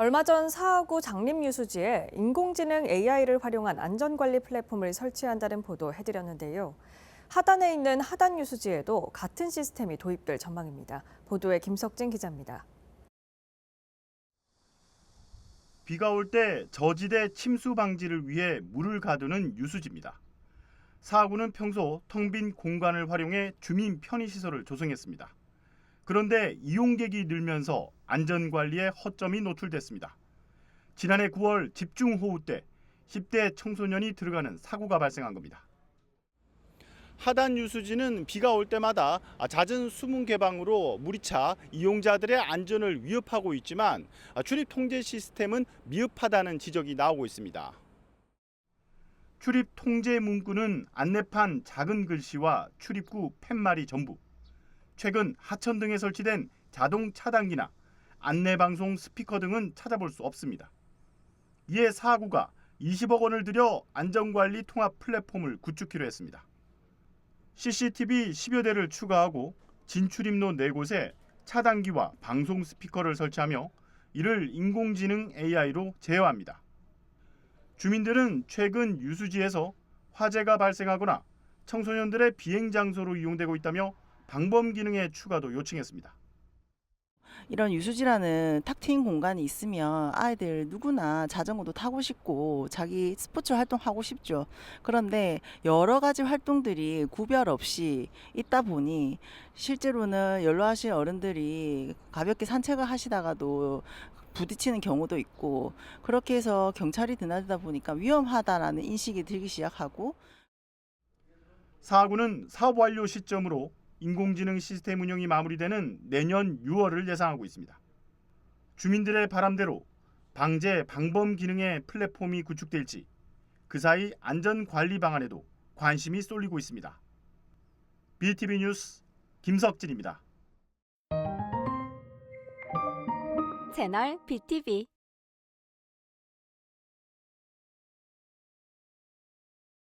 얼마 전 사하구 장림유수지에 인공지능 AI를 활용한 안전관리 플랫폼을 설치한다는 보도 해드렸는데요. 하단에 있는 하단 유수지에도 같은 시스템이 도입될 전망입니다. 보도에 김석진 기자입니다. 비가 올 때 저지대 침수 방지를 위해 물을 가두는 유수지입니다. 사하구는 평소 텅 빈 공간을 활용해 주민 편의 시설을 조성했습니다. 그런데 이용객이 늘면서 안전 관리에 허점이 노출됐습니다. 지난해 9월 집중호우 때 10대 청소년이 들어가는 사고가 발생한 겁니다. 하단 유수지는 비가 올 때마다 잦은 수문 개방으로 물이 차 이용자들의 안전을 위협하고 있지만 출입 통제 시스템은 미흡하다는 지적이 나오고 있습니다. 출입 통제 문구는 안내판 작은 글씨와 출입구 팻말이 전부. 최근 하천 등에 설치된 자동 차단기나 안내 방송 스피커 등은 찾아볼 수 없습니다. 이에 사구가 20억 원을 들여 안전관리 통합 플랫폼을 구축키로 했습니다. CCTV 10여 대를 추가하고 진출입로 4곳에 차단기와 방송 스피커를 설치하며 이를 인공지능 AI로 제어합니다. 주민들은 최근 유수지에서 화재가 발생하거나 청소년들의 비행 장소로 이용되고 있다며 방범 기능의 추가도 요청했습니다. 이런 유수지라는 탁 트인 공간이 있으면 아이들 누구나 자전거도 타고 싶고 자기 스포츠 활동하고 싶죠. 그런데 여러 가지 활동들이 구별 없이 있다 보니 실제로는 연로하신 어른들이 가볍게 산책을 하시다가도 부딪히는 경우도 있고 그렇게 해서 경찰이 드나들다 보니까 위험하다라는 인식이 들기 시작하고 사하구는 사업 완료 시점으로 인공지능 시스템 운영이 마무리되는 내년 6월을 예상하고 있습니다. 주민들의 바람대로 방제 방범 기능의 플랫폼이 구축될지 그 사이 안전 관리 방안에도 관심이 쏠리고 있습니다. BTV 뉴스 김석진입니다. 채널 BTV